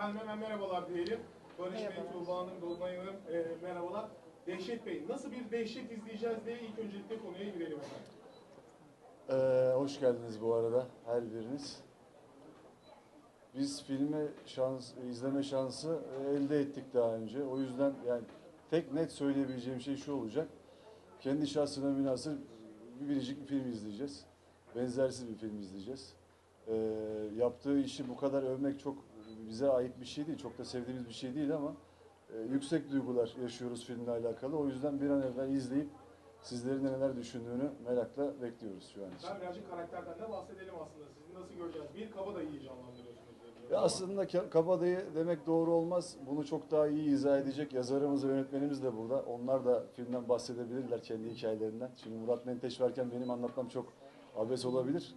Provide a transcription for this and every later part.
Efendim hemen merhabalar diyelim. Barış Bey. Tuğba Hanım, Dolunay Hanım e, merhabalar. Dehşet Bey, nasıl bir dehşet izleyeceğiz diye ilk öncelikle konuya girelim efendim. Ee, hoş geldiniz bu arada her biriniz. Biz filmi şans, izleme şansı e, elde ettik daha önce. O yüzden yani tek net söyleyebileceğim şey şu olacak. Kendi şahsına münasır bir biricik bir film izleyeceğiz. Benzersiz bir film izleyeceğiz. Ee, yaptığı işi bu kadar övmek çok bize ait bir şey değil. Çok da sevdiğimiz bir şey değil ama e, yüksek duygular yaşıyoruz filmle alakalı. O yüzden bir an evvel izleyip sizlerin de neler düşündüğünü merakla bekliyoruz şu an için. Ben birazcık karakterden de bahsedelim aslında. Sizi nasıl göreceğiz? Bir kabadayıyı canlandırıyorsunuz. diye biliyorum Ya aslında ka- kabadayı demek doğru olmaz. Bunu çok daha iyi izah edecek yazarımız ve yönetmenimiz de burada. Onlar da filmden bahsedebilirler kendi hikayelerinden. Şimdi Murat Menteş varken benim anlatmam çok abes olabilir.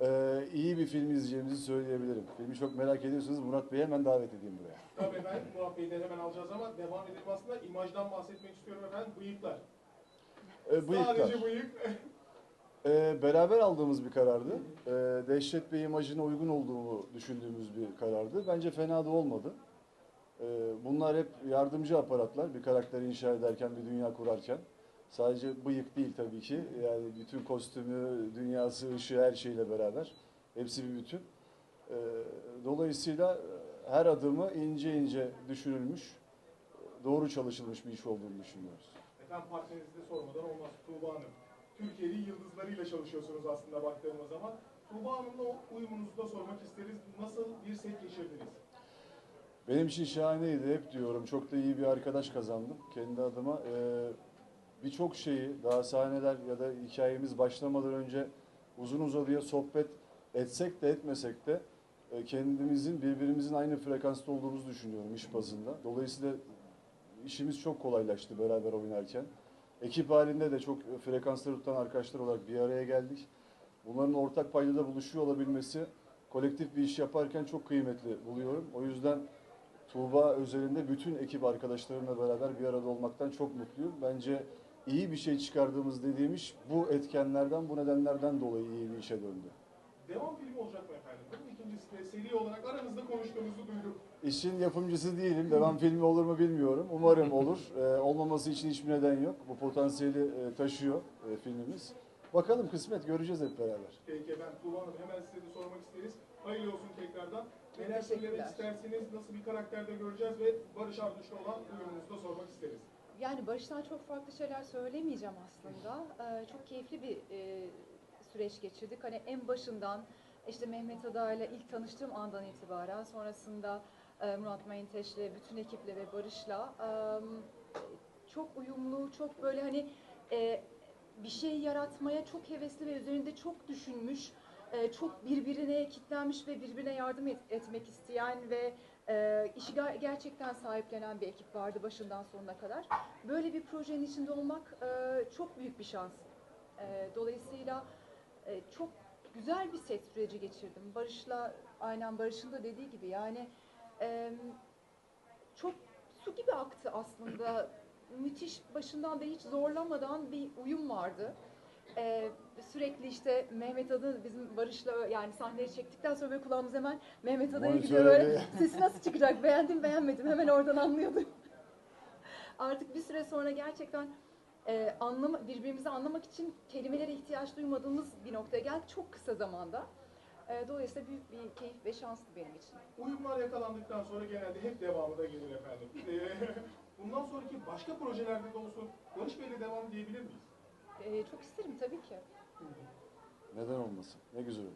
Ee, iyi bir film izleyeceğimizi söyleyebilirim. Filmi çok merak ediyorsanız Murat Bey'i hemen davet edeyim buraya. Tabii ben Murat Bey'den hemen alacağız ama devam edelim aslında. İmajdan bahsetmek istiyorum efendim. Bıyıklar. Ee, bıyıklar. Sadece bıyık. Ee, beraber aldığımız bir karardı. Ee, Dehşet Bey imajına uygun olduğunu düşündüğümüz bir karardı. Bence fena da olmadı. Ee, bunlar hep yardımcı aparatlar bir karakteri inşa ederken, bir dünya kurarken. Sadece bıyık değil tabii ki. Yani bütün kostümü, dünyası, ışığı her şeyle beraber. Hepsi bir bütün. Ee, dolayısıyla her adımı ince ince düşünülmüş, doğru çalışılmış bir iş olduğunu düşünüyoruz. Efendim partnerinizi de sormadan olmaz Tuğba Hanım. Türkiye'nin yıldızlarıyla çalışıyorsunuz aslında baktığımız zaman. Tuğba Hanım'la uyumunuzu da sormak isteriz. Nasıl bir set geçirdiniz? Benim için şahaneydi hep diyorum. Çok da iyi bir arkadaş kazandım kendi adıma. Ee, Birçok şeyi daha sahneler ya da hikayemiz başlamadan önce uzun uzadıya sohbet etsek de etmesek de e, kendimizin birbirimizin aynı frekansta olduğumuzu düşünüyorum iş bazında. Dolayısıyla işimiz çok kolaylaştı beraber oynarken. Ekip halinde de çok frekansları tutan arkadaşlar olarak bir araya geldik. Bunların ortak paydada buluşuyor olabilmesi kolektif bir iş yaparken çok kıymetli buluyorum. O yüzden Tuğba özelinde bütün ekip arkadaşlarımla beraber bir arada olmaktan çok mutluyum. Bence iyi bir şey çıkardığımız dediğim iş bu etkenlerden, bu nedenlerden dolayı iyi bir işe döndü. Devam filmi olacak mı efendim? Bunun ikincisi de seri olarak aranızda konuştuğumuzu duyduk. İşin yapımcısı değilim. Devam filmi olur mu bilmiyorum. Umarım olur. Ee, olmaması için hiçbir neden yok. Bu potansiyeli e, taşıyor e, filmimiz. Bakalım kısmet göreceğiz hep beraber. Peki efendim Tuğba Hanım hemen size de sormak isteriz. Hayırlı olsun tekrardan. Neler söylemek istersiniz? Nasıl bir karakterde göreceğiz ve Barış Arduç'la olan uyumunuzu da sormak isteriz. Yani Barış'tan çok farklı şeyler söylemeyeceğim aslında. Ee, çok keyifli bir e, süreç geçirdik. Hani en başından işte Mehmet Ada'yla ilk tanıştığım andan itibaren sonrasında e, Murat Menteş'le, bütün ekiple ve Barış'la e, çok uyumlu, çok böyle hani e, bir şey yaratmaya çok hevesli ve üzerinde çok düşünmüş, e, çok birbirine kitlenmiş ve birbirine yardım et- etmek isteyen ve e, işi ger- gerçekten sahiplenen bir ekip vardı başından sonuna kadar. Böyle bir projenin içinde olmak e, çok büyük bir şans. E, dolayısıyla e, çok güzel bir set süreci geçirdim. Barış'la, aynen Barış'ın da dediği gibi yani çok su gibi aktı aslında. Müthiş başından beri hiç zorlamadan bir uyum vardı. Ee, sürekli işte Mehmet Adı bizim Barış'la yani sahneyi çektikten sonra böyle kulağımız hemen Mehmet Ada'ya gidiyor Monitöre böyle sesi nasıl çıkacak beğendim beğenmedim hemen oradan anlıyordum. Artık bir süre sonra gerçekten e, anlama, birbirimizi anlamak için kelimelere ihtiyaç duymadığımız bir noktaya geldik çok kısa zamanda. E, dolayısıyla büyük bir keyif ve şanstı benim için. Uyumlar yakalandıktan sonra genelde hep devamı da gelir efendim. Ee, Bundan sonraki başka projelerde de olsun Barış Bey'le devam diyebilir miyiz? E, çok isterim tabii ki. Neden olmasın? Ne güzel olur.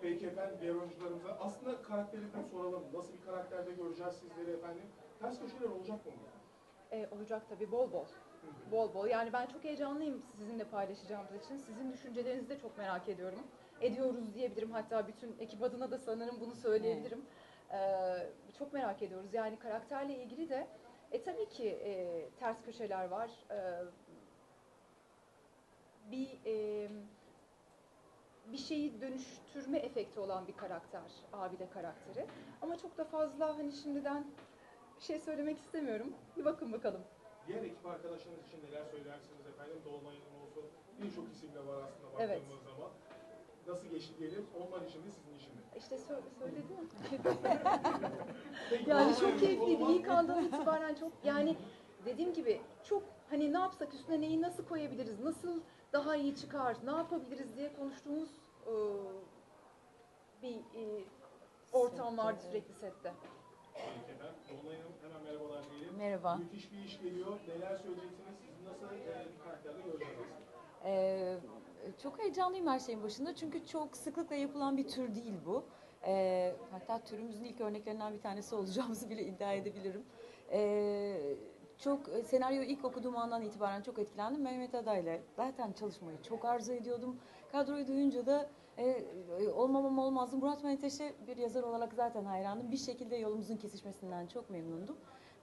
Peki efendim diğer oyuncularımıza aslında karakterinden soralım. Nasıl bir karakterde göreceğiz sizleri efendim? Ters köşeler olacak mı? E, olacak tabii bol bol. Bol bol. Yani ben çok heyecanlıyım sizinle paylaşacağımız için. Sizin düşüncelerinizi de çok merak ediyorum. Ediyoruz diyebilirim. Hatta bütün ekip adına da sanırım bunu söyleyebilirim. Ee, çok merak ediyoruz. Yani karakterle ilgili de e tabii ki e, ters köşeler var. Ee, bir e, bir şeyi dönüştürme efekti olan bir karakter, abide karakteri. Ama çok da fazla hani şimdiden bir şey söylemek istemiyorum. Bir bakın bakalım. Diğer ekip arkadaşlarınız için neler söylersiniz efendim? Dolunay Hanım olsun. Birçok isim de var aslında baktığımız Evet. zaman. Nasıl geçti gelir? Onlar için de sizin için de. İşte sö- söyledim. Yani çok keyifliydi. İlk andan itibaren çok yani dediğim gibi çok hani ne yapsak üstüne neyi nasıl koyabiliriz, nasıl daha iyi çıkar, ne yapabiliriz diye konuştuğumuz e, bir e, ortam vardı sürekli sette. Efendim. Dolunay Hanım hemen merhabalar diyelim. Merhaba. Müthiş bir iş geliyor. Neler söyleyeceksiniz? Siz nasıl e, bir karakterde göreceğiz? Ee, çok heyecanlıyım her şeyin başında çünkü çok sıklıkla yapılan bir tür değil bu. Ee, hatta türümüzün ilk örneklerinden bir tanesi olacağımızı bile iddia edebilirim. Ee, çok e, senaryoyu ilk okuduğum andan itibaren çok etkilendim. Mehmet Aday'la zaten çalışmayı çok arzu ediyordum. Kadroyu duyunca da e, e, olmamam olmazdı. Murat Menteş'e bir yazar olarak zaten hayranım. Bir şekilde yolumuzun kesişmesinden çok memnundum.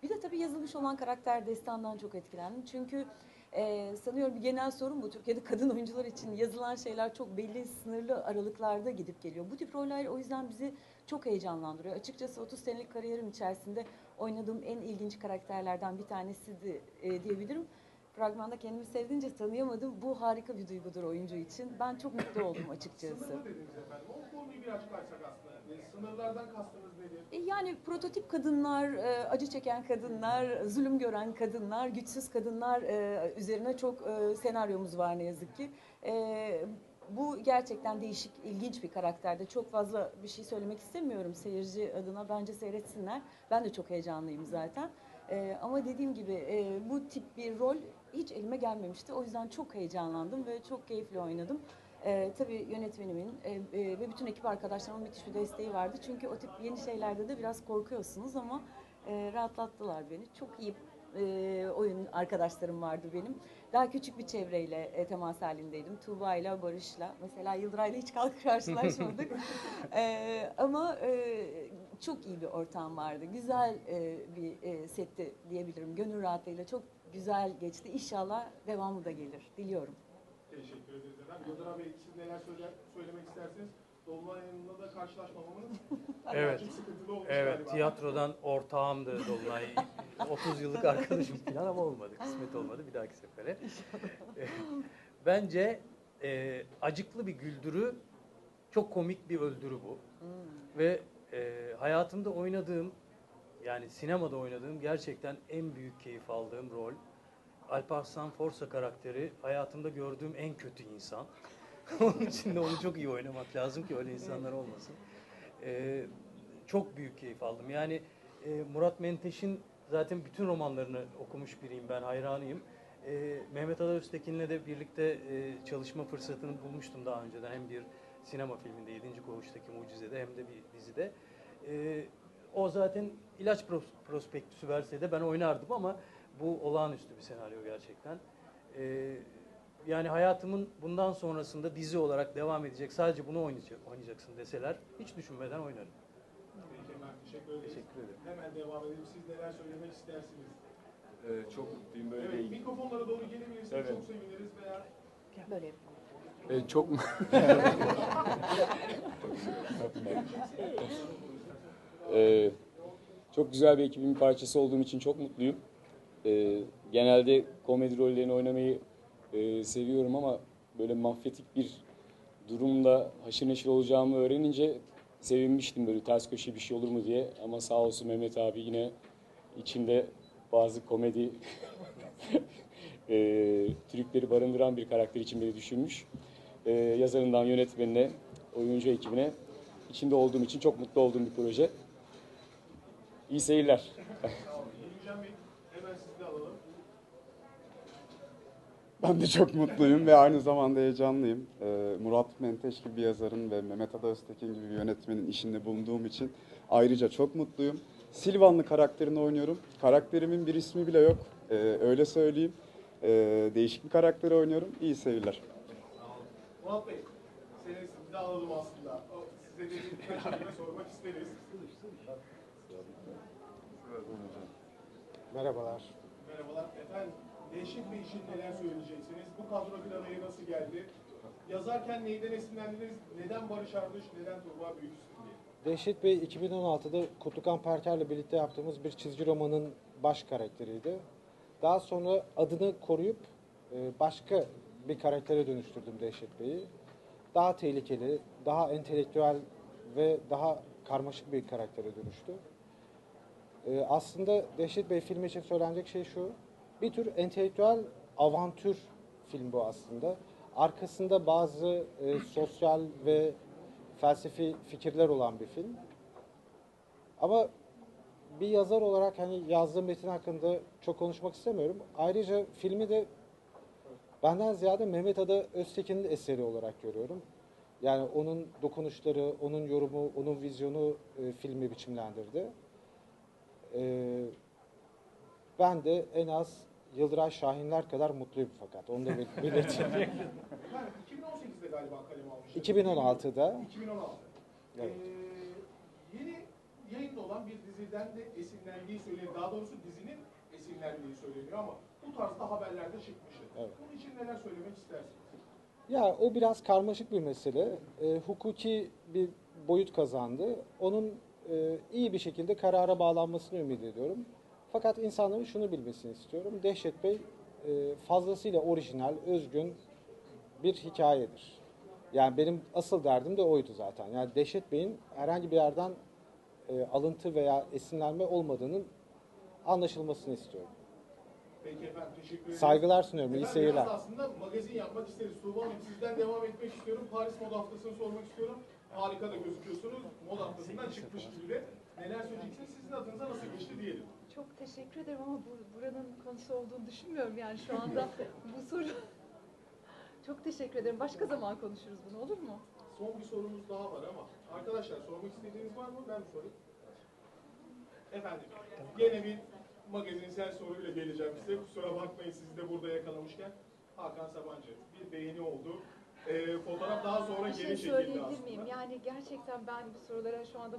Bir de tabii yazılmış olan karakter destandan çok etkilendim. Çünkü ee, sanıyorum bir genel sorun bu. Türkiye'de kadın oyuncular için yazılan şeyler çok belli sınırlı aralıklarda gidip geliyor. Bu tip roller o yüzden bizi çok heyecanlandırıyor. Açıkçası 30 senelik kariyerim içerisinde oynadığım en ilginç karakterlerden bir tanesiydi e, diyebilirim. Fragmanda kendimi sevdiğince tanıyamadım. Bu harika bir duygudur oyuncu için. Ben çok mutlu oldum açıkçası. Sınırlı dediniz efendim. O konuyu birazcık açsak aslında. E, sınırlardan kastınız nedir? E, Yani prototip kadınlar, e, acı çeken kadınlar, zulüm gören kadınlar, güçsüz kadınlar e, üzerine çok e, senaryomuz var ne yazık ki. E, Bu gerçekten değişik, ilginç bir karakterde. Çok fazla bir şey söylemek istemiyorum seyirci adına. Bence seyretsinler. Ben de çok heyecanlıyım zaten. E, Ama dediğim gibi e, bu tip bir rol hiç elime gelmemişti. O yüzden çok heyecanlandım ve çok keyifli oynadım. Ee, tabii yönetmenimin e, e, ve bütün ekip arkadaşlarımın müthiş bir desteği vardı. Çünkü o tip yeni şeylerde de biraz korkuyorsunuz ama e, rahatlattılar beni. Çok iyi e, oyun arkadaşlarım vardı benim. Daha küçük bir çevreyle e, temas halindeydim. Tuğba ile Barış'la. Mesela Yıldıray'la hiç kalk karşılaşmadık. E, ama e, çok iyi bir ortam vardı. Güzel e, bir e, setti diyebilirim. Gönül rahatlığıyla çok güzel geçti. İnşallah devamı da gelir. Diliyorum. Teşekkür ederiz efendim. Yıldırım Bey siz neler söyle, söylemek istersiniz? Dolunay Hanım'la da karşılaşmamamız Evet. birazcık sıkıntılı olmuş Evet, galiba. tiyatrodan ortağımdı Dolunay. 30 yıllık arkadaşım falan ama olmadı. Kısmet olmadı bir dahaki sefere. Bence e, acıklı bir güldürü, çok komik bir öldürü bu. Ve e, hayatımda oynadığım, yani sinemada oynadığım gerçekten en büyük keyif aldığım rol. Alparslan Forsa karakteri hayatımda gördüğüm en kötü insan. Onun için de onu çok iyi oynamak lazım ki öyle insanlar olmasın. Ee, çok büyük keyif aldım. Yani e, Murat Menteş'in zaten bütün romanlarını okumuş biriyim ben, hayranıyım. Ee, Mehmet Ada Öztekin'le de birlikte e, çalışma fırsatını bulmuştum daha önceden. Hem bir sinema filminde 7. Koğuş'taki Mucize'de hem de bir dizide. Ee, o zaten ilaç pros- prospektüsü verse de ben oynardım ama bu olağanüstü bir senaryo gerçekten. Ee, yani hayatımın bundan sonrasında dizi olarak devam edecek, sadece bunu oynayacak, oynayacaksın deseler hiç düşünmeden oynarım. Teşekkür ederiz. Teşekkür ederim. Hemen devam edelim. Siz neler söylemek istersiniz? Ee, çok mutluyum böyle Evet, bir mikrofonlara doğru gelebilirsiniz. Evet. Çok seviniriz veya Böyle yapalım. Ee, çok Ee, çok güzel bir ekibin parçası olduğum için çok mutluyum. Ee, genelde komedi rollerini oynamayı e, seviyorum ama böyle mafyatik bir durumda haşır neşir olacağımı öğrenince sevinmiştim böyle ters köşe bir şey olur mu diye. Ama sağ olsun Mehmet abi yine içinde bazı komedi e, trükleri barındıran bir karakter için beni düşünmüş. E, yazarından yönetmenine, oyuncu ekibine içinde olduğum için çok mutlu olduğum bir proje. İyi seyirler. Ben de çok mutluyum ve aynı zamanda heyecanlıyım. Ee, Murat Menteş gibi bir yazarın ve Mehmet Ada Öztekin gibi bir yönetmenin işinde bulunduğum için ayrıca çok mutluyum. Silvanlı karakterini oynuyorum. Karakterimin bir ismi bile yok. Ee, öyle söyleyeyim. Ee, değişik bir karakteri oynuyorum. İyi seyirler. Murat Bey, seni sizi de alalım aslında. O, size de kelime sormak isteriz. Merhabalar. Merhabalar. Efendim, Değişik bir işin neler söyleyeceksiniz? Bu kadro bir nasıl geldi? Yazarken neyden esinlendiniz? Neden Barış Arduç, neden Tuğba Büyüksün diye? Dehşet Bey 2016'da Kutukan Perker'le birlikte yaptığımız bir çizgi romanın baş karakteriydi. Daha sonra adını koruyup e, başka bir karaktere dönüştürdüm Dehşet Bey'i. Daha tehlikeli, daha entelektüel ve daha karmaşık bir karaktere dönüştü. Ee, aslında Dehşet Bey filmi için söylenecek şey şu. Bir tür entelektüel avantür film bu aslında. Arkasında bazı e, sosyal ve felsefi fikirler olan bir film. Ama bir yazar olarak hani yazdığım metin hakkında çok konuşmak istemiyorum. Ayrıca filmi de benden ziyade Mehmet Ada Öztekin'in eseri olarak görüyorum. Yani onun dokunuşları, onun yorumu, onun vizyonu e, filmi biçimlendirdi. E, ben de en az Yıldıray Şahinler kadar mutluyum fakat. Onu da bel- belirteyim. Efendim 2018'de galiba kaleme almıştınız. 2016'da 2016. Evet. Ee, yeni yayında olan bir diziden de esinlendiği söyleniyor. Daha doğrusu dizinin esinlendiği söyleniyor ama bu tarzda haberlerde çıkmıştı. Evet. Bunun için neler söylemek istersiniz? Ya o biraz karmaşık bir mesele. E, hukuki bir boyut kazandı. Onun e, iyi bir şekilde karara bağlanmasını ümit ediyorum. Fakat insanların şunu bilmesini istiyorum. Dehşet Bey e, fazlasıyla orijinal, özgün bir hikayedir. Yani benim asıl derdim de oydu zaten. Yani Dehşet Bey'in herhangi bir yerden e, alıntı veya esinlenme olmadığının anlaşılmasını istiyorum. Peki efendim teşekkür ederim. Saygılar sunuyorum. İyi Efendim, seyirler. biraz aslında magazin yapmak isteriz. Tuğba Hanım sizden devam etmek istiyorum. Paris Moda Haftası'nı sormak istiyorum. Harika da gözüküyorsunuz. Moda Haftası'ndan çıkmış gibi de. Neler söyleyeceksiniz? Sizin adınıza nasıl geçti diyelim. Çok teşekkür ederim ama bu, buranın konusu olduğunu düşünmüyorum yani şu anda bu soru. Çok teşekkür ederim. Başka zaman konuşuruz bunu olur mu? Son bir sorumuz daha var ama arkadaşlar sormak istediğiniz var mı? Ben sorayım? Efendim, gene bir magazinsel soruyla geleceğim size. Kusura bakmayın sizi de burada yakalamışken. Hakan Sabancı, bir beğeni oldu. Ee, fotoğraf daha sonra Bir şey geri çekildi söyleyebilir aslında. miyim? Yani gerçekten ben bu sorulara şu anda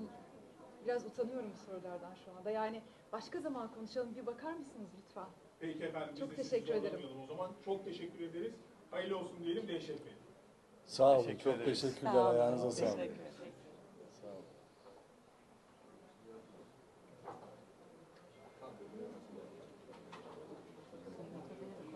biraz utanıyorum bu sorulardan şu anda. Yani başka zaman konuşalım. Bir bakar mısınız lütfen? Peki efendim, Çok teşekkür ederim. O zaman çok teşekkür ederiz. Hayırlı olsun diyelim Dehşet Bey. Sağ olun. Teşekkür Çok ederiz. teşekkürler. Sağ olun. Ayağınıza sağlık. Teşekkür ederim.